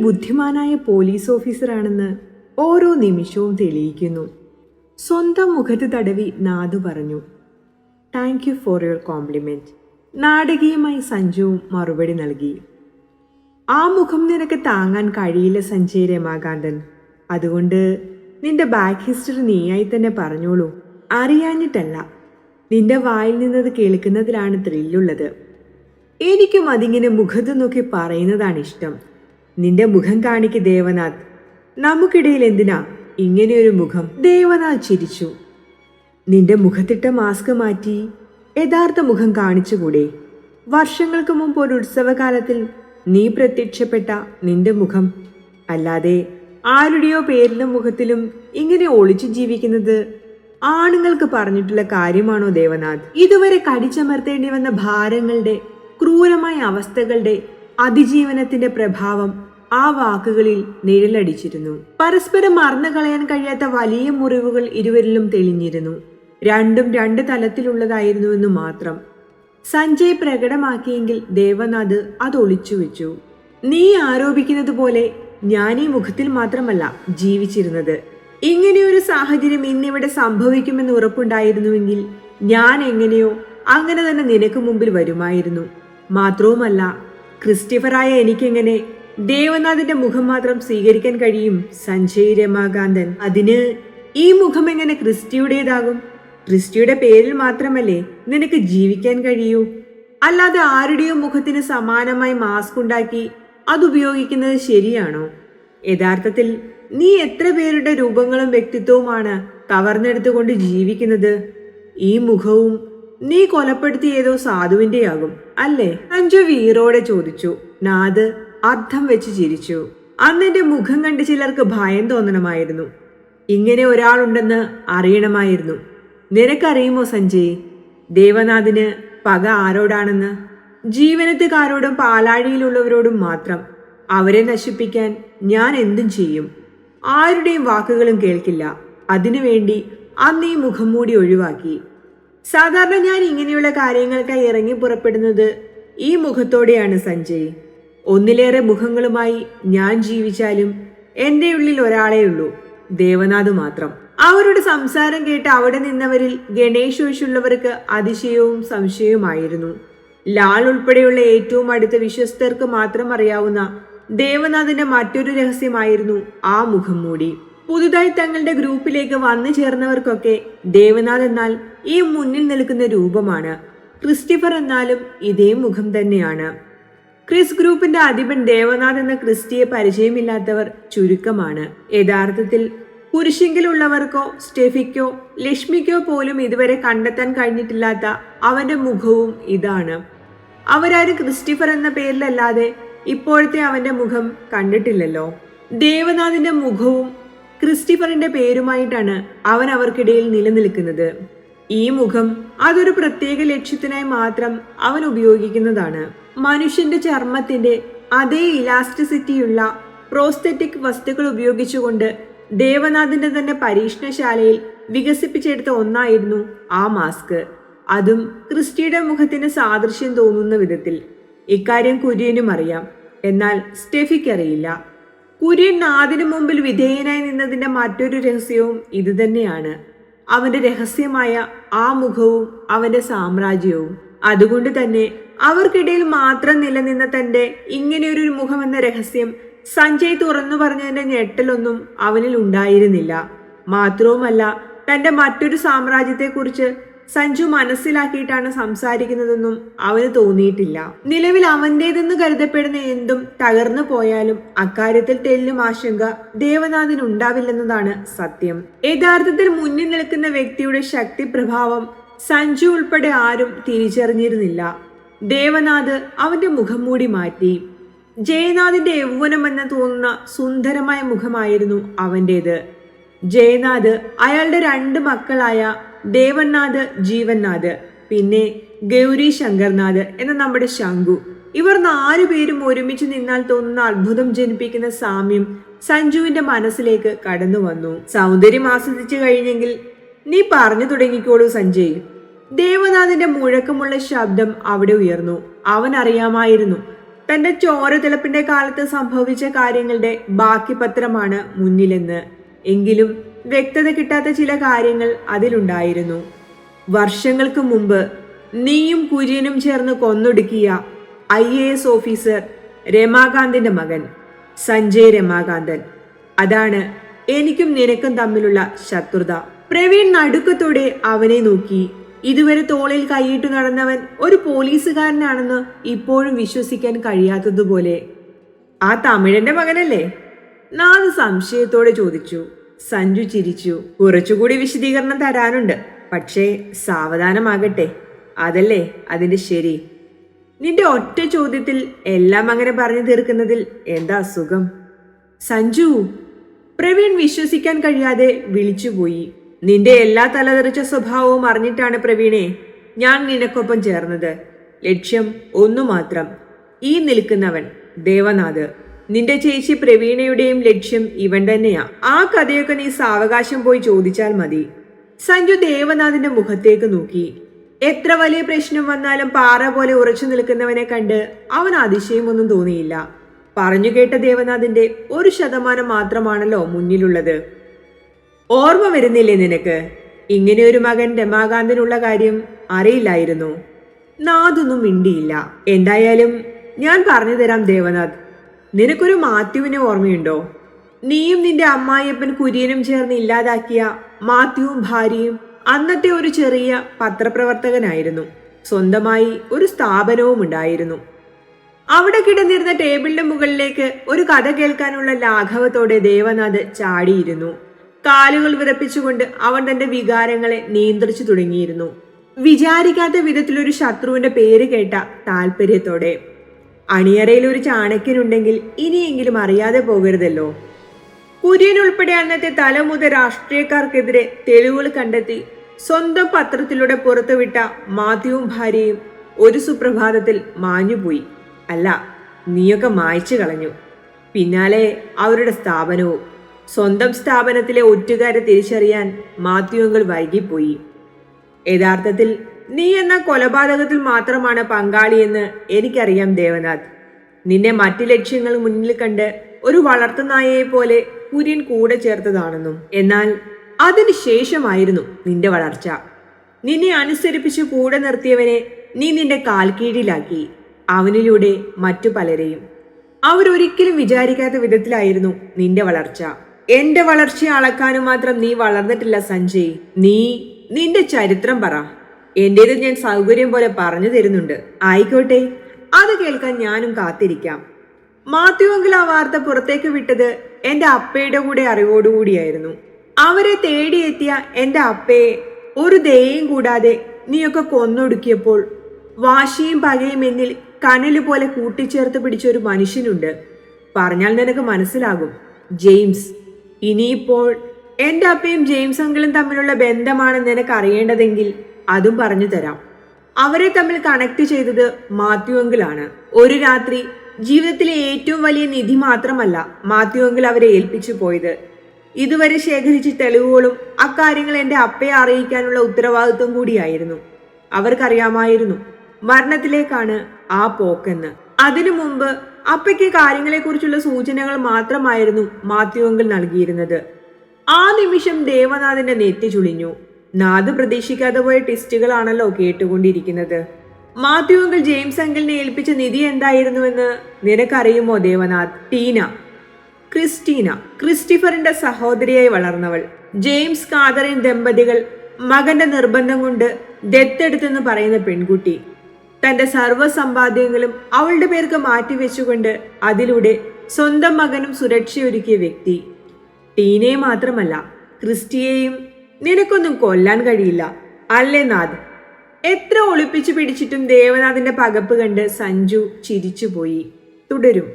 ബുദ്ധിമാനായ പോലീസ് ഓഫീസറാണെന്ന് ഓരോ നിമിഷവും തെളിയിക്കുന്നു. സ്വന്തം മുഖത്ത് തടവി നാദു പറഞ്ഞു. Thank you for your compliment നാടകീയമായി സഞ്ജുവും മറുപടി നൽകി. ആ മുഖം നിനക്ക് താങ്ങാൻ കഴിയില്ല സഞ്ജയ് രമാകാന്തൻ. അതുകൊണ്ട് നിന്റെ ബാക്ക് ഹിസ്റ്ററി നീയായി തന്നെ പറഞ്ഞോളൂ. അറിയാഞ്ഞിട്ടല്ല. നിന്റെ വായിൽ നിന്നത് കേൾക്കുന്നതിലാണ് ത്രില്ലുള്ളത്. എനിക്കും അതിങ്ങനെ മുഖത്ത് നോക്കി പറയുന്നതാണ് ഇഷ്ടം. നിന്റെ മുഖം കാണിക്ക് ദേവനാഥ്. നമുക്കിടയിൽ എന്തിനാ ഇങ്ങനെയൊരു മുഖം? ദേവനാഥ് ചിരിച്ചു. നിന്റെ മുഖത്തിട്ട മാസ്ക് മാറ്റി യഥാർത്ഥ മുഖം കാണിച്ചുകൂടെ? വർഷങ്ങൾക്ക് മുമ്പ് ഒരു ഉത്സവകാലത്തിൽ നീ പ്രത്യക്ഷപ്പെട്ട നിന്റെ മുഖം. അല്ലാതെ ആരുടെയോ പേരിലും മുഖത്തിലും ഇങ്ങനെ ഒളിച്ചു ജീവിക്കുന്നത് ആണുങ്ങൾക്ക് പറഞ്ഞിട്ടുള്ള കാര്യമാണോ ദേവനാഥ്? ഇതുവരെ കടിച്ചമർത്തേണ്ടി വന്ന ഭാരങ്ങളുടെ ക്രൂരമായ അവസ്ഥകളുടെ അതിജീവനത്തിന്റെ പ്രഭാവം ആ വാക്കുകളിൽ നിഴലടിച്ചിരുന്നു. പരസ്പരം മറന്നു കളയാൻ കഴിയാത്ത വലിയ മുറിവുകൾ ഇരുവരിലും തെളിഞ്ഞിരുന്നു. രണ്ടും രണ്ട് തലത്തിലുള്ളതായിരുന്നുവെന്ന് മാത്രം. സഞ്ജയ് പ്രകടമാക്കിയെങ്കിൽ ദേവനാഥ് അത് ഒളിച്ചു വെച്ചു. നീ ആരോപിക്കുന്നത് പോലെ ഞാൻ ഈ മുഖത്തിൽ മാത്രമല്ല ജീവിച്ചിരുന്നത്. ഇങ്ങനെയൊരു സാഹചര്യം ഇന്നിവിടെ സംഭവിക്കുമെന്ന് ഉറപ്പുണ്ടായിരുന്നുവെങ്കിൽ ഞാൻ എങ്ങനെയോ അങ്ങനെ തന്നെ നിനക്ക് മുമ്പിൽ വരുമായിരുന്നു. മാത്രവുമല്ല ക്രിസ്റ്റഫറായ എനിക്കെങ്ങനെ ദേവനാഥിന്റെ മുഖം മാത്രം സ്വീകരിക്കാൻ കഴിയും സഞ്ജയ് രമാകാന്തൻ. അതിന് ഈ മുഖം എങ്ങനെ ക്രിസ്റ്റിയുടേതാകും? ക്രിസ്റ്റിയുടെ പേരിൽ മാത്രമല്ലേ നിനക്ക് ജീവിക്കാൻ കഴിയൂ? അല്ലാതെ ആരുടെയോ മുഖത്തിന് സമാനമായി മാസ്ക് ഉണ്ടാക്കി അതുപയോഗിക്കുന്നത് ശരിയാണോ? യഥാർത്ഥത്തിൽ നീ എത്ര പേരുടെ രൂപങ്ങളും വ്യക്തിത്വവുമാണ് കവർന്നെടുത്തുകൊണ്ട് ജീവിക്കുന്നത്? ഈ മുഖവും നീ കൊലപ്പെടുത്തിയതോ സാധുവിന്റെയാകും അല്ലേ? അഞ്ജു വീറോടെ ചോദിച്ചു. നാദ് അർത്ഥം വെച്ച് ചിരിച്ചു. അന്നെന്റെ മുഖം കണ്ട് ചിലർക്ക് ഭയം തോന്നണമായിരുന്നു. ഇങ്ങനെ ഒരാളുണ്ടെന്ന് അറിയണമായിരുന്നു. നിനക്കറിയുമോ സഞ്ജയ്? ദേവനാഥിന് പക ആരോടാണെന്ന്? ജീവനത്തുകാരോടും പാലാഴിയിലുള്ളവരോടും മാത്രം. അവരെ നശിപ്പിക്കാൻ ഞാൻ എന്തും ചെയ്യും. ആരുടെയും വാക്കുകളും കേൾക്കില്ല. അതിനുവേണ്ടി അന്ന് ഈ മുഖം മൂടി ഒഴിവാക്കി. സാധാരണ ഞാൻ ഇങ്ങനെയുള്ള കാര്യങ്ങൾക്കായി ഇറങ്ങി പുറപ്പെടുന്നത് ഈ മുഖത്തോടെയാണ് സഞ്ജയ്. ഒന്നിലേറെ മുഖങ്ങളുമായി ഞാൻ ജീവിച്ചാലും എന്റെ ഉള്ളിൽ ഒരാളേ ഉള്ളൂ ദേവനാഥ് മാത്രം. അവരുടെ സംസാരം കേട്ട് അവിടെ നിന്നവരിൽ ഗണേഷ് ഒഴിച്ചുള്ളവർക്ക് അതിശയവും സംശയവുമായിരുന്നു. ലാൽ ഉൾപ്പെടെയുള്ള ഏറ്റവും അടുത്ത വിശ്വസ്തർക്ക് മാത്രം അറിയാവുന്ന ദേവനാഥിന്റെ മറ്റൊരു രഹസ്യമായിരുന്നു ആ മുഖം മൂടി. പുതുതായി തങ്ങളുടെ ഗ്രൂപ്പിലേക്ക് വന്നു ചേർന്നവർക്കൊക്കെ ദേവനാഥ് എന്നാൽ ഈ മുന്നിൽ നിൽക്കുന്ന രൂപമാണ്. ക്രിസ്റ്റഫർ എന്നാലും ഇതേ മുഖം തന്നെയാണ്. ക്രിസ് ഗ്രൂപ്പിന്റെ അധിപൻ ദേവനാഥ് എന്ന ക്രിസ്റ്റിയെ പരിചയമില്ലാത്തവർ ചുരുക്കമാണ്. യഥാർത്ഥത്തിൽ കുരിശിങ്കിലുള്ളവർക്കോ സ്റ്റെഫിക്കോ ലക്ഷ്മിക്കോ പോലും ഇതുവരെ കണ്ടെത്താൻ കഴിഞ്ഞിട്ടില്ലാത്ത അവന്റെ മുഖവും ഇതാണ്. അവരാരും ക്രിസ്റ്റിഫർ എന്ന പേരിലല്ലാതെ ഇപ്പോഴത്തെ അവന്റെ മുഖം കണ്ടിട്ടില്ലല്ലോ. ദേവനാഥിന്റെ മുഖവും ക്രിസ്റ്റിഫറിന്റെ പേരുമായിട്ടാണ് അവൻ അവർക്കിടയിൽ നിലനിൽക്കുന്നത്. ഈ മുഖം അതൊരു പ്രത്യേക ലക്ഷ്യത്തിനായി മാത്രം അവൻ ഉപയോഗിക്കുന്നതാണ്. മനുഷ്യന്റെ ചർമ്മത്തിന്റെ അതേ ഇലാസ്റ്റിസിറ്റിയുള്ള പ്രോസ്തെറ്റിക് വസ്തുക്കൾ ഉപയോഗിച്ചുകൊണ്ട് ദേവനാഥിന്റെ തന്നെ പരീക്ഷണശാലയിൽ വികസിപ്പിച്ചെടുത്ത ഒന്നായിരുന്നു ആ മാസ്ക്. അതും ക്രിസ്റ്റിയുടെ മുഖത്തിന് സാദൃശ്യം തോന്നുന്ന വിധത്തിൽ. ഇക്കാര്യം കുര്യനും അറിയാം. എന്നാൽ സ്റ്റെഫിക്ക് അറിയില്ല. കുര്യൻ നാദിനു മുമ്പിൽ വിധേയനായി നിന്നതിന്റെ മറ്റൊരു രഹസ്യവും ഇതുതന്നെയാണ്. അവന്റെ രഹസ്യമായ ആ മുഖവും അവന്റെ സാമ്രാജ്യവും. അതുകൊണ്ട് തന്നെ അവർക്കിടയിൽ മാത്രം നിലനിന്ന തന്റെ ഇങ്ങനെയൊരു മുഖമെന്ന രഹസ്യം സഞ്ജയ് തുറന്നു പറഞ്ഞതിന്റെ ഞെട്ടലൊന്നും അവനിൽ ഉണ്ടായിരുന്നില്ല. മാത്രവുമല്ല തന്റെ മറ്റൊരു സാമ്രാജ്യത്തെക്കുറിച്ച് സഞ്ജു മനസ്സിലാക്കിയിട്ടാണ് സംസാരിക്കുന്നതെന്നും അവന് തോന്നിയിട്ടില്ല. നിലവിൽ അവന്റേതെന്ന് കരുതപ്പെടുന്ന എന്തും തകർന്നു പോയാലും അക്കാര്യത്തിൽ തെല്ലും ആശങ്ക ദേവനാഥിന് ഉണ്ടാവില്ലെന്നതാണ് സത്യം. യഥാർത്ഥത്തിൽ മുന്നിൽ നിൽക്കുന്ന വ്യക്തിയുടെ ശക്തി പ്രഭാവം സഞ്ജു ഉൾപ്പെടെ ആരും തിരിച്ചറിഞ്ഞിരുന്നില്ല. ദേവനാഥ് അവന്റെ മുഖം മൂടി മാറ്റി. ജയനാഥിന്റെ യൗവനമെന്ന് തോന്നുന്ന സുന്ദരമായ മുഖമായിരുന്നു അവന്റെത് ജയനാഥ് അയാളുടെ രണ്ട് മക്കളായ ദേവനാഥ് ജീവൻനാഥ് പിന്നെ ഗൗരി ശങ്കർനാഥ് എന്ന നമ്മുടെ ശങ്കു ഇവർ നാലു പേരും ഒരുമിച്ച് നിന്നാൽ തോന്നുന്ന അത്ഭുതം ജനിപ്പിക്കുന്ന സാമ്യം സഞ്ജുവിന്റെ മനസ്സിലേക്ക് കടന്നു വന്നു സൗന്ദര്യം ആസ്വദിച്ചു കഴിഞ്ഞെങ്കിൽ നീ പറഞ്ഞു തുടങ്ങിക്കോളൂ സഞ്ജയ്. ദേവനാഥിന്റെ മുഴക്കമുള്ള ശബ്ദം അവിടെ ഉയർന്നു. അവൻ അറിയാമായിരുന്നു. തന്റെ ചോര തിളപ്പിന്റെ കാലത്ത് സംഭവിച്ച കാര്യങ്ങളുടെ ബാക്കി പത്രമാണ് മുന്നിലെന്ന്. എങ്കിലും വ്യക്തത കിട്ടാത്ത ചില കാര്യങ്ങൾ അതിലുണ്ടായിരുന്നു. വർഷങ്ങൾക്ക് മുമ്പ് നീയും കുര്യനും ചേർന്ന് കൊന്നൊടുക്കിയ ഐ എ എസ് ഓഫീസർ രമാകാന്തിന്റെ മകൻ സഞ്ജയ് രമാകാന്തൻ. അതാണ് എനിക്കും നിനക്കും തമ്മിലുള്ള ശത്രുത. പ്രവീൺ നടുക്കത്തോടെ അവനെ നോക്കി. ഇതുവരെ തോളിൽ കൈയിട്ടു നടന്നവൻ ഒരു പോലീസുകാരനാണെന്ന് ഇപ്പോഴും വിശ്വസിക്കാൻ കഴിയാത്തതുപോലെ. ആ തമിഴന്റെ മകനല്ലേ? നാദ് സംശയത്തോടെ ചോദിച്ചു. സഞ്ജു ചിരിച്ചു. കുറച്ചുകൂടി വിശദീകരണം തരാനുണ്ട്. പക്ഷേ സാവധാനമാകട്ടെ. അതല്ലേ? അതിന്റെ ശരി. നിന്റെ ഒറ്റ ചോദ്യത്തിൽ എല്ലാം അങ്ങനെ പറഞ്ഞു തീർക്കുന്നതിൽ എന്താ സുഖം സഞ്ജു. പ്രവീൺ വിശ്വസിക്കാൻ കഴിയാതെ വിളിച്ചുപോയി. നിന്റെ എല്ലാ തലതെറിച്ച സ്വഭാവവും അറിഞ്ഞിട്ടാണ് പ്രവീണെ. ഞാൻ നിനക്കൊപ്പം ചേർന്നത്. ലക്ഷ്യം ഒന്നു മാത്രം. ഈ നിൽക്കുന്നവൻ ദേവനാഥ്. നിന്റെ ചേച്ചി പ്രവീണയുടെയും ലക്ഷ്യം ഇവൻ തന്നെയാ. ആ കഥയൊക്കെ നീ സാവകാശം പോയി ചോദിച്ചാൽ മതി. സഞ്ജു ദേവനാഥിന്റെ മുഖത്തേക്ക് നോക്കി. എത്ര വലിയ പ്രശ്നം വന്നാലും പാറ പോലെ ഉറച്ചു നിൽക്കുന്നവനെ കണ്ട് അവൻ അതിശയമൊന്നും തോന്നിയില്ല. പറഞ്ഞു കേട്ട ദേവനാഥിന്റെ ഒരു ശതമാനം മാത്രമാണല്ലോ മുന്നിലുള്ളത്. ഓർമ്മ വരുന്നില്ലേ നിനക്ക്? ഇങ്ങനെ ഒരു മകൻ രമാകാന്തനുള്ള കാര്യം അറിയില്ലായിരുന്നു. നാതൊന്നും മിണ്ടിയില്ല. എന്തായാലും ഞാൻ പറഞ്ഞു തരാം ദേവനാഥ്. നിനക്കൊരു മാത്യുവിനെ ഓർമ്മയുണ്ടോ? നീയും നിന്റെ അമ്മായിയപ്പൻ കുര്യനും ചേർന്ന് ഇല്ലാതാക്കിയ മാത്യുവും ഭാര്യയും അന്നത്തെ ഒരു ചെറിയ പത്രപ്രവർത്തകനായിരുന്നു. സ്വന്തമായി ഒരു സ്ഥാപനവും ഉണ്ടായിരുന്നു. അവിടെ കിടന്നിരുന്ന ടേബിളിന്റെ മുകളിലേക്ക് ഒരു കഥ കേൾക്കാനുള്ള ലാഘവത്തോടെ ദേവനാഥ് ചാടിയിരുന്നു. കാലുകൾ വിറപ്പിച്ചുകൊണ്ട് അവൻ തന്റെ വികാരങ്ങളെ നിയന്ത്രിച്ചു തുടങ്ങിയിരുന്നു. വിചാരിക്കാത്ത വിധത്തിലൊരു ശത്രുവിന്റെ പേര് കേട്ട താല്പര്യത്തോടെ. അണിയറയിൽ ഒരു ചാണക്യനുണ്ടെങ്കിൽ ഇനിയെങ്കിലും അറിയാതെ പോകരുതല്ലോ. കുര്യൻ ഉൾപ്പെടെ അന്നത്തെ തലമുത രാഷ്ട്രീയക്കാർക്കെതിരെ തെളിവുകൾ കണ്ടെത്തി സ്വന്തം പത്രത്തിലൂടെ പുറത്തുവിട്ട മാത്യുവും ഭാര്യയും ഒരു സുപ്രഭാതത്തിൽ മാഞ്ഞുപോയി. അല്ല നീയൊക്കെ മായ്ച്ചു കളഞ്ഞു. പിന്നാലെ അവരുടെ സ്ഥാപനവും സ്വന്തം സ്ഥാപനത്തിലെ ഒറ്റുകാരെ തിരിച്ചറിയാൻ മാത്യുവങ്ങൾ വൈകിപ്പോയി. യഥാർത്ഥത്തിൽ നീ എന്ന കൊലപാതകത്തിൽ മാത്രമാണ് പങ്കാളിയെന്ന് എനിക്കറിയാം ദേവനാഥ്. നിന്നെ മറ്റു ലക്ഷ്യങ്ങൾ മുന്നിൽ കണ്ട് ഒരു വളർത്തുനായയെ പോലെ കുര്യൻ കൂടെ ചേർത്തതാണെന്നും എന്നാൽ അതിനുശേഷമായിരുന്നു നിന്റെ വളർച്ച. നിന്നെ അനുസരിപ്പിച്ച് കൂടെ നിർത്തിയവനെ നീ നിന്റെ കാൽക്കീഴിലാക്കി അവനിലൂടെ മറ്റു പലരെയും. അവരൊരിക്കലും വിചാരിക്കാത്ത വിധത്തിലായിരുന്നു നിന്റെ വളർച്ച. എന്റെ വളർച്ച അളക്കാനും മാത്രം നീ വളർന്നിട്ടില്ല സഞ്ജയ്. നീ നിന്റെ ചരിത്രം പറ. എന്റേത് ഞാൻ സൗകര്യം പോലെ പറഞ്ഞു തരുന്നുണ്ട്. ആയിക്കോട്ടെ. അത് കേൾക്കാൻ ഞാനും കാത്തിരിക്കാം. മാത്യുവെങ്കിൽ ആ വാർത്ത പുറത്തേക്ക് വിട്ടത് എന്റെ അപ്പയുടെ കൂടെ അറിവോടുകൂടിയായിരുന്നു. അവരെ തേടിയെത്തിയ എന്റെ അപ്പയെ ഒരു ദയയും കൂടാതെ നീയൊക്കെ കൊന്നൊടുക്കിയപ്പോൾ വാശിയും പകയും എന്നിൽ കനൽ പോലെ കൂട്ടിച്ചേർത്ത് പിടിച്ച ഒരു മനുഷ്യനുണ്ട്. പറഞ്ഞാൽ നിനക്ക് മനസ്സിലാകും. ജെയിംസ്. ഇനിയിപ്പോൾ എന്റെ അപ്പയും ജെയിംസ് അങ്കിളും തമ്മിലുള്ള ബന്ധമാണ് നിനക്ക് അറിയേണ്ടതെങ്കിൽ അതും പറഞ്ഞു തരാം. അവരെ തമ്മിൽ കണക്ട് ചെയ്തത് മാത്യു അങ്കിളാണ് ഒരു രാത്രി ജീവിതത്തിലെ ഏറ്റവും വലിയ നിധി മാത്രമല്ല മാത്യു അങ്കിൾ അവരെ ഏൽപ്പിച്ചു പോയത്. ഇതുവരെ ശേഖരിച്ച തെളിവുകളും അക്കാര്യങ്ങൾ എന്റെ അപ്പയെ അറിയിക്കാനുള്ള ഉത്തരവാദിത്വം കൂടിയായിരുന്നു. അവർക്കറിയാമായിരുന്നു മരണത്തിലേക്കാണ് ആ പോക്കെന്ന്. അതിനു മുമ്പ് അപ്പയ്ക്ക് കാര്യങ്ങളെക്കുറിച്ചുള്ള സൂചനകൾ മാത്രമായിരുന്നു മാത്യു നൽകിയിരുന്നത്. ആ നിമിഷം ദേവനാഥിന്റെ നെറ്റി ചുളിഞ്ഞു. നാഥ് പ്രതീക്ഷിക്കാതെ പോയ ടെസ്റ്റുകളാണല്ലോ കേട്ടുകൊണ്ടിരിക്കുന്നത്. മാത്യു ജെയിംസ് അങ്കിളിനെ ഏൽപ്പിച്ച നിധി എന്തായിരുന്നുവെന്ന് നിനക്കറിയുമോ ദേവനാഥ്? ടീന. ക്രിസ്റ്റീന. ക്രിസ്റ്റിഫറിന്റെ സഹോദരിയായി വളർന്നവൾ. ജെയിംസ് കാതറിൻ ദമ്പതികൾ മകന്റെ നിർബന്ധം കൊണ്ട് ദത്തെടുത്തെന്ന് പറയുന്ന പെൺകുട്ടി. തന്റെ സർവ സമ്പാദ്യങ്ങളും അവളുടെ പേർക്ക് മാറ്റിവെച്ചുകൊണ്ട് അതിലൂടെ സ്വന്തം മകനും സുരക്ഷയൊരുക്കിയ വ്യക്തി. ടീനയെ മാത്രമല്ല ക്രിസ്റ്റിയെയും നിനക്കൊന്നും കൊല്ലാൻ കഴിയില്ല. അല്ലേ നാഥ്? എത്ര ഒളിപ്പിച്ചു പിടിച്ചിട്ടും ദേവനാഥിന്റെ പകപ്പ് കണ്ട് സഞ്ജു ചിരിച്ചുപോയി. തുടരും.